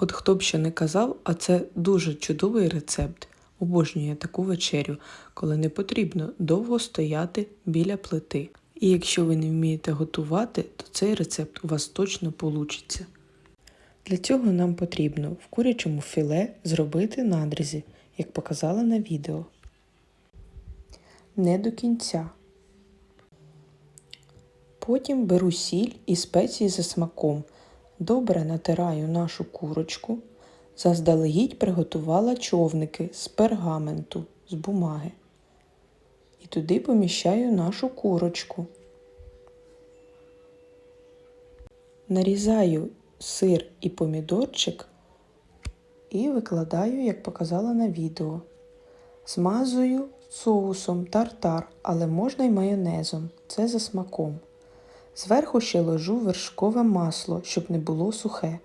От хто б ще не казав, а це дуже чудовий рецепт. Обожнюю я таку вечерю, коли не потрібно довго стояти біля плити. І якщо ви не вмієте готувати, то цей рецепт у вас точно получиться. Для цього нам потрібно в курячому філе зробити надрізи, як показала на відео. Не до кінця. Потім беру сіль і спеції за смаком. Добре натираю нашу курочку. Заздалегідь приготувала човники з пергаменту, з бумаги. І туди поміщаю нашу курочку. Нарізаю сир і помідорчик і викладаю, як показала на відео. Змазую соусом тартар, але можна й майонезом. Це за смаком. Зверху ще ложу вершкове масло, щоб не було сухе.